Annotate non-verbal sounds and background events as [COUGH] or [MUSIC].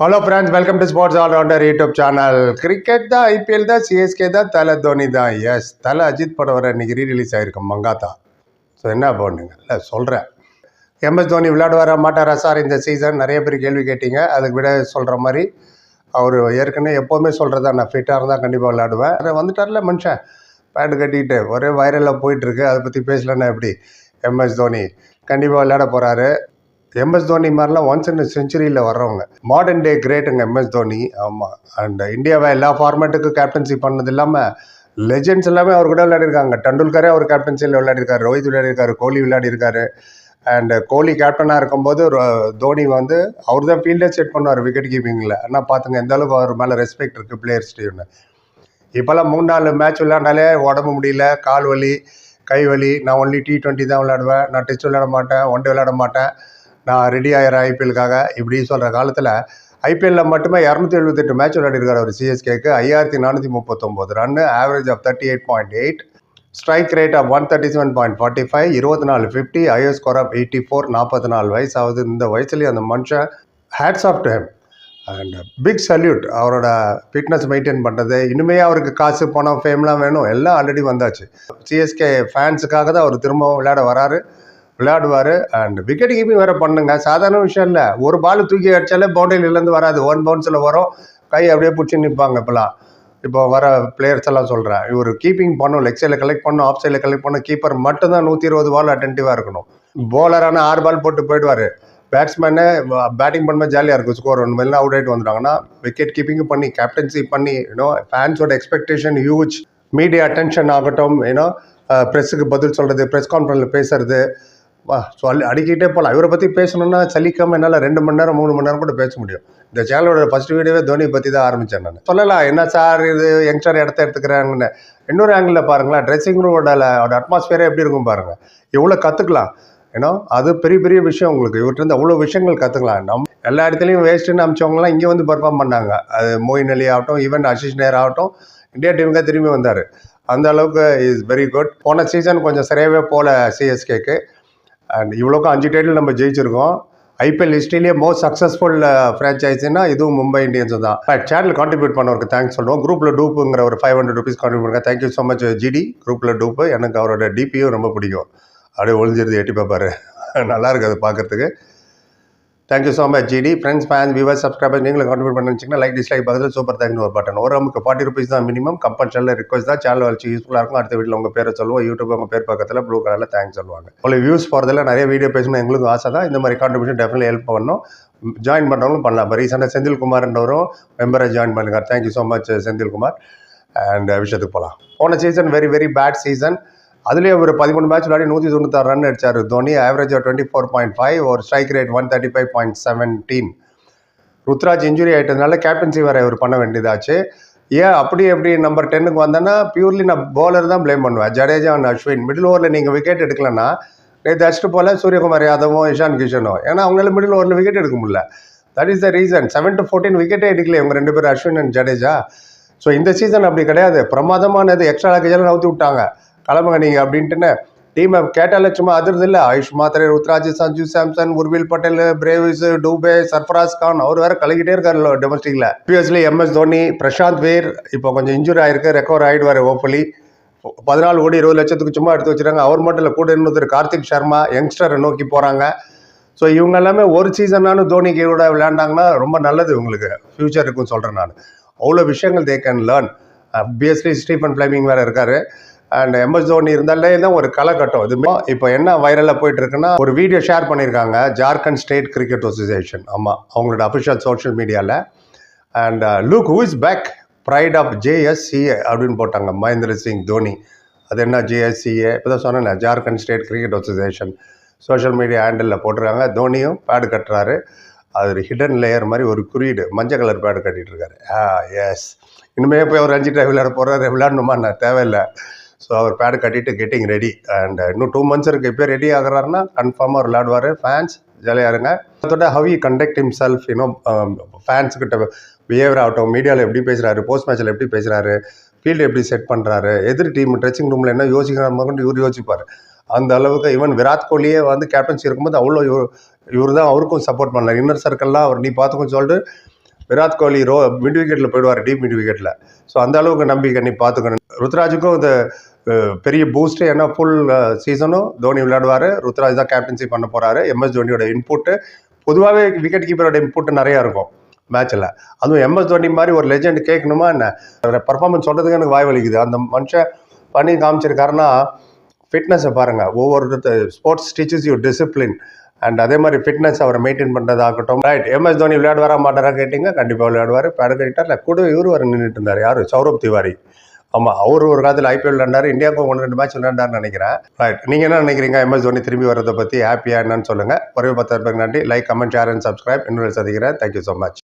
Hello friends welcome to sports allrounder YouTube channel cricket தான் IPL தான் CSK தான் தலை தோனி தான். எஸ் தலை அஜித் படம் வர இன்னைக்கு ரீரிலீஸ் ஆகிருக்கு மங்காத்தா. ஸோ என்ன பண்ணுங்க? இல்லை சொல்கிறேன் எம்எஸ் தோனி விளையாடுவாரா மாட்டாரா சார்? இந்த சீசன் நிறைய பேர் கேள்வி கேட்டீங்க. அதுக்கு விட சொல்கிற மாதிரி அவர் ஏற்கனவே எப்போவுமே சொல்கிறதா நான் ஃபிட்டாக இருந்தால் கண்டிப்பாக விளையாடுவேன். அதை வந்துட்டார்ல மனுஷன். பேண்ட் கட்டிக்கிட்டு ஒரே வைரலில் போயிட்டுருக்கு அதை பற்றி பேசலன்னா எப்படி? எம்எஸ் தோனி கண்டிப்பாக விளையாட போகிறாரு எம்எஸ் தோனி மாதிரிலாம் ஒன்ஸ் இன் செஞ்சுரியில் வர்றவங்க. மாடர்ன் டே கிரேட்டுங்க எம்எஸ் தோனி ஆமாம் அண்ட் இந்தியாவை எல்லா ஃபார்மேட்டுக்கும் கேப்டன்சி பண்ணது இல்லாமல் லெஜெண்ட்ஸ் எல்லாமே அவர் கூட விளையாடிருக்காங்க. டண்டுல்கரே அவர் கேப்டன்சியில் விளையாடிருக்காரு. ரோஹித் விளையாடிருக்காரு. கோலி விளையாடிருக்காரு. அண்டு கோலி கேப்டனாக இருக்கும்போது தோனி வந்து அவர் தான் ஃபீல்டே செட் பண்ணுவார் விக்கெட் கீப்பிங்கில் ஆனால் பார்த்துங்க எந்த அளவுக்கு அவர் மேலே ரெஸ்பெக்ட் இருக்குது பிளேயர்ஸ்டையுன்னு இப்போல்லாம் மூணு நாலு மேட்ச் விளையாண்டாலே உடம்பு முடியல கால் வலி கை வலி. நான் ஒன்லி டி டுவெண்ட்டி தான் விளையாடுவேன். நான் டெஸ்ட் விளையாட மாட்டேன் ஒன் டே விளையாட மாட்டேன். நான் ரெடி ஆகிறேன் ஐபிஎல்லுக்காக இப்படி சொல்கிற காலத்தில் ஐபிஎல்லில் மட்டுமே இரநூத்தி எழுபத்தெட்டு மேட்ச் விளையாடிருக்கார் அவர் சிஎஸ்கேக்கு ஐயாயிரத்தி நானூற்றி முப்பத்தொம்போது run average of thirty eight point eight strike rate of one thirty seven point forty five இருபத்தி நாலு fifties score of eighty four நாற்பத்தி நாலு வயசு ஆகுது இந்த வயசுலேயே அந்த மனுஷன் hats off time and big salute அவரோட ஃபிட்னஸ் மெயின்டைன் பண்ணுறது இனிமே அவருக்கு காசு பணம் ஃபேம்லாம் வேணும். எல்லாம் ஆல்ரெடி வந்தாச்சு. சிஎஸ்கே ஃபேன்ஸுக்காக தான் அவர் திரும்பவும் விளையாட வராரு. விளையாடுவார். அண்ட் விக்கெட் கீப்பிங் வேறு பண்ணுங்க. சாதாரண விஷயம் இல்லை. ஒரு பால் தூக்கி அடித்தாலே பவுண்டரியிலேருந்து வராது. ஒன் பவுன்ஸில் வரும். கை அப்படியே பிடிச்சி நிற்பாங்க இப்போலாம். இப்போ வர பிளேயர்ஸ் எல்லாம் சொல்கிறேன் இவர் கீப்பிங் பண்ணும். லெக் சைடில் கலெக்ட் பண்ணும். ஆஃப் சைடில் கலெக்ட் பண்ணும். கீப்பர் மட்டும்தான் நூற்றி இருபது பால் அட்டென்டிவாக இருக்கணும். போலரான ஆறு பால் போட்டு போயிடுவார். பேட்ஸ்மேனு பேட்டிங் பண்ணும்போது ஜாலியாக இருக்கும். ஸ்கோர் ஒன்று மேலாம் அவுட் ஆகிட்டு வந்துட்டாங்கன்னா விக்கெட் கீப்பிங் பண்ணி கேப்டன்சி பண்ணி யூனோ ஃபேன்ஸோட எக்ஸ்பெக்டேஷன் ஹியூஜ் மீடியா அட்டென்ஷன் ஆகட்டும். ஏன்னோ ப்ரெஸ்ஸுக்கு பதில் சொல்கிறது ப்ரெஸ் கான்ஃபரன்ஸில் பேசுறது சொல்லி அடிக்கிட்டே போகலாம் இவரை பற்றி பேசணும்னா சலிக்காமல் என்னால் ரெண்டு மணி நேரம் மூணு மணி நேரம் கூட பேச முடியும். இந்த சேனலோட ஃபஸ்ட் வீடியோவே தோனி பற்றி தான் ஆரம்பித்தேன் நான். சொல்லலாம் என்ன சார் இது யங்ஸ்டர் இடத்த எடுத்துக்கிறாங்கன்னு. இன்னொரு ஆங்கிளில் பாருங்களேன் ட்ரெஸ்ஸிங் ரூமோட அட்மாஸ்பியரே எப்படி இருக்கும் பாருங்கள் எவ்வளோ கற்றுக்கலாம் ஏன்னா அது பெரிய பெரிய விஷயம் உங்களுக்கு. இவர்கிட்ட அவ்வளோ விஷயங்கள் கற்றுக்கலாம் நம் எல்லா இடத்துலையும் வேஸ்ட்டுன்னு அமிச்சவங்களாம் இங்கே வந்து பெர்ஃபார்ம் பண்ணாங்க. அது மோயின் அலி ஆகட்டும் ஈவன் ஆஷிஷ் நேர் ஆகட்டும் இந்தியா டீமுக்கு திரும்பி வந்தார். அந்த அளவுக்கு இஸ் வெரி குட் போன சீசன் கொஞ்சம் சரியாகவே போகல சிஎஸ்கேக்கு அண்ட் இவ்வளோக்கும் அஞ்சு டைட்டில் நம்ம ஜெயிச்சிருக்கோம். ஐபிஎல் ஹிஸ்ட்ரியிலேயே மோஸ்ட் சக்ஸஸ்ஃபுல் ஃப்ரான்ச்சைஸினா இதுவும் மும்பை இந்தியன்ஸ் தான். சேனல் கான்ட்ரிபியூட் பண்ணவருக்கு தேங்க்ஸ் சொல்லுவோம் குரூப்பில் டூப்புங்கிற ஒரு ஃபைவ் ஹண்ட்ரட் ருபீஸ் கான்ட்ரிபியூட் பண்ணுங்க. Thank you so much GD குரூப்பில் டூப்பு எனக்கு அவரோட டிபியும் ரொம்ப பிடிக்கும். அப்படியே ஒளிஞ்சிருது எட்டி பார்ப்பாரு. [LAUGHS] நல்லா இருக்குது அது பார்க்கறதுக்கு. Thank you so much GD friends fans viewers subscriber நீங்களும் கான்ட்ரிபியூட் பண்ணி வச்சிங்கன்னா லைக் டிஸ்லைக் பக்கத்தில் சூப்பர் தேங்க்னு ஒரு பட்டன் ஒரு நமக்கு ஃபார்ட்டி ருபீஸ் தான் மினிமம் கம்பல்சரியில் ரிக்வஸ்ட் தான். சேனல் வச்சு யூஸ்ஃபுல்லாக இருக்கும். அடுத்த வீட்டில் உங்கள் பேரை சொல்லுவோம். யூடியூப் உங்கள் பேர் பக்கத்தில் ப்ளூ கலரில் தேங்க்ஸ் சொல்லுவாங்க. உங்களுக்கு வியூஸ் போகிறதுல நிறைய வீடியோ பேசணும். எங்களுக்கும் ஆசை தான். இந்த மாதிரி கான்ட்ரிபியூஷன் டெஃபினெட் ஹெல்ப் பண்ணணும். ஜாயின் பண்ணுறவங்களும் பண்ணலாம். இப்போ ரீசெண்டாக செந்தில்குமார்ன்றவரும் மெம்பரை ஜாயின் பண்ணுங்க thank you so much Senthilkumar. And uh, விஷயத்துக்கு போகலாம் போன season very very bad season அதுலேயே ஒரு பதிமூணு மேட்ச் விளையாடி நூற்றி தொண்ணூத்தாறு ரன் அடித்தார் Dhoni. Average twenty four point five ஒரு strike rate one thirty five point seventeen Ruturaj injury ஆகிட்டதுனால captaincy வேறு இவர் பண்ண வேண்டியதாச்சு. ஏன் அப்படி எப்படி நம்பர் டென்னுக்கு வந்தேன்னா பியூர்லி நான் பவுலர் தான் ப்ளேம் பண்ணுவேன். ஜடேஜா அண்ட் அஸ்வின் மிடில் ஓவரில் நீங்கள் விக்கெட் எடுக்கலன்னா நேற்று அடிச்சுட்டு போல் சூரியகுமார் யாதவும் இஷான் கிஷனும் ஏன்னா அவங்களால மிடில் ஓவரில் விக்கெட் எடுக்க முடியல. That is the reason seven to fourteen விக்கெட்டே எடுக்கல இவங்க ரெண்டு பேரும் அஸ்வின் அண்ட் ஜடேஜா. ஸோ இந்த சீசன் அப்படி கிடையாது. பிரமாதமானது. எக்ஸ்ட்ரா லக்கேஜெல்லாம் நவுத்தி விட்டாங்க. கிளம்புங்க நீங்கள் அப்படின்ட்டுன்னு டீமை கேட்டாலே சும்மா அதிர்து இல்லை. ஆயுஷ் மாத்திரை ருத்ராஜ் சஞ்சு சாம்சன் உர்வில் பட்டேல் பிரேவிஸ் டூபே சர்ஃபராஸ் கான் அவர் வேற கலகிட்டே இருக்காரு டொமஸ்டிக்ல பிஎஸ்லி எம்எஸ் தோனி பிரசாந்த் வீர் இப்போ கொஞ்சம் இன்ஜுரி ஆயிருக்கு ரெக்கவர் ஆயிடுவார் ஓப்பலி பதினாலு கோடி இருபது லட்சத்துக்கு சும்மா எடுத்து வச்சிருக்காங்க. அவர் மட்டும் இல்லை கூட இன்னொருத்தர் கார்த்திக் சர்மா யங்ஸ்டரை நோக்கி போகிறாங்க ஸோ இவங்க எல்லாமே ஒரு சீசனானு தோனிக்கு கூட விளையாண்டாங்கன்னா ரொம்ப நல்லது இவங்களுக்கு. ஃப்யூச்சர் இருக்குன்னு சொல்கிறேன் நான். அவ்வளோ விஷயங்கள் தே கேன் லேர்ன் பிஎஸ்லி ஸ்டீஃபன் ஃபிளைமிங் வேறு இருக்காரு. அண்ட் எம்எஸ் தோனி இருந்தாலே தான் ஒரு கலக்கட்டம் இது இப்போ என்ன வைரலாக போயிட்டு இருக்குன்னா ஒரு வீடியோ ஷேர் பண்ணியிருக்காங்க ஜார்க்கண்ட் ஸ்டேட் கிரிக்கெட் அசோசியேஷன் ஆமாம் அவங்களோட அஃபிஷியல் சோஷியல் மீடியாவில் and look who is back pride of JSCA அப்படின்னு போட்டாங்க மகேந்திர சிங் தோனி. அது என்ன ஜேஎஸ்சிஏ இப்போ தான் சொன்னேன் Jharkhand state cricket association social media ஹேண்டிலில் போட்டிருக்காங்க. தோனியும் பேடு கட்டுறாரு. அது ஒரு ஹிடன் லேயர் மாதிரி ஒரு குறியீடு. மஞ்சள் கலர் பேடு கட்டிகிட்டு இருக்காரு. Ah, ஆ எஸ் இனிமே போய் ஒரு அஞ்சு டைம் விளையாட போகிறாரு விளையாடணுமா நான் தேவையில்லை. ஸோ அவர் பேடு கட்டிட்டு கெட்டிங் ரெடி அண்ட் இன்னும் டூ மந்த்ஸ் இருக்குது இப்போ ரெடி ஆகுறாருன்னா கன்ஃபார்மாக அவர் விளையாடுவார். ஃபேன்ஸ் ஜாலியாக இருங்க. அதோட how you conduct himself இன்னும் ஃபேன்ஸ் கிட்ட பிஹேவியர் ஆகட்டும் மீடியாவில் எப்படி பேசுகிறாரு போஸ்ட் மேட்ச்சில் எப்படி பேசுகிறாரு ஃபீல்டு எப்படி செட் பண்ணுறாரு எதிர் டீம் ட்ரெஸ்ஸிங் ரூமில் என்ன யோசிக்கிற மாதிரி இவர் யோசிப்பார். அந்த அளவுக்கு ஈவன் விராட் கோலியே வந்து கேப்டன்சி இருக்கும்போது அவ்வளோ இவர் இவர் தான் அவருக்கும் சப்போர்ட் பண்ணல இன்னர் சர்க்கிள்லாம் அவர் நீ பார்த்துக்கும் சொல்லிட்டு விராட் கோலி ரோ மிட் விக்கெட்டில் போயிடுவார் டீப் மிட் விக்கெட்டில் ஸோ அந்த அளவுக்கு நம்பிக்கை நீ பார்த்துக்கணும். ருத்ராஜுக்கும் இந்த பெரிய பூஸ்ட்டு ஏன்னா ஃபுல் சீசனும் தோனி விளையாடுவார். ருத்ராஜ் தான் கேப்டன்சி பண்ண போகிறாரு எம்எஸ் தோனியோட இன்புட்டு பொதுவாகவே விக்கெட் கீப்பரோட இன்புட் நிறையா இருக்கும் மேட்ச்சில் அதுவும் எம்எஸ் தோனி மாதிரி ஒரு லெஜெண்ட் கேட்கணுமா என்ன? பர்ஃபார்மன்ஸ் சொல்கிறதுக்கு எனக்கு வாய் வலிக்குது அந்த மனுஷன் பண்ணி காமிச்சிருக்காருன்னா ஃபிட்னஸை பாருங்கள் ஒவ்வொரு sports teachers you discipline and அதே மாதிரி ஃபிட்னஸ் அவரை மெயின்டைன் பண்ணுறதாகட்டும் ரைட் எம்எஸ் தோனி விளையாடுவாரா மாட்டாரா கேட்டிங்க கண்டிப்பாக விளையாடுவார். பேடு கேட்டார் கூட இவர் வர நின்றுட்டு இருந்தார். யார்? சௌரப் திவாரி. ஆமாம் அவர் ஒரு காலத்தில் ஐபிஎல் விளாண்டார் இந்தியாவுக்கு ஒன்று ரெண்டு மேட்ச் விளையாண்டாருன்னு நினைக்கிறேன். ரைட் நீங்கள் என்ன நினைக்கிறீங்க? எம்எஸ் தோனி திரும்பி வரதை பற்றி ஹாப்பியாக என்னன்னு சொல்லுங்கள் ஒரே பத்து பேருக்கு நன்றி. Like comment share and subscribe இன்னொரு சந்திக்கிறேன். Thank you so much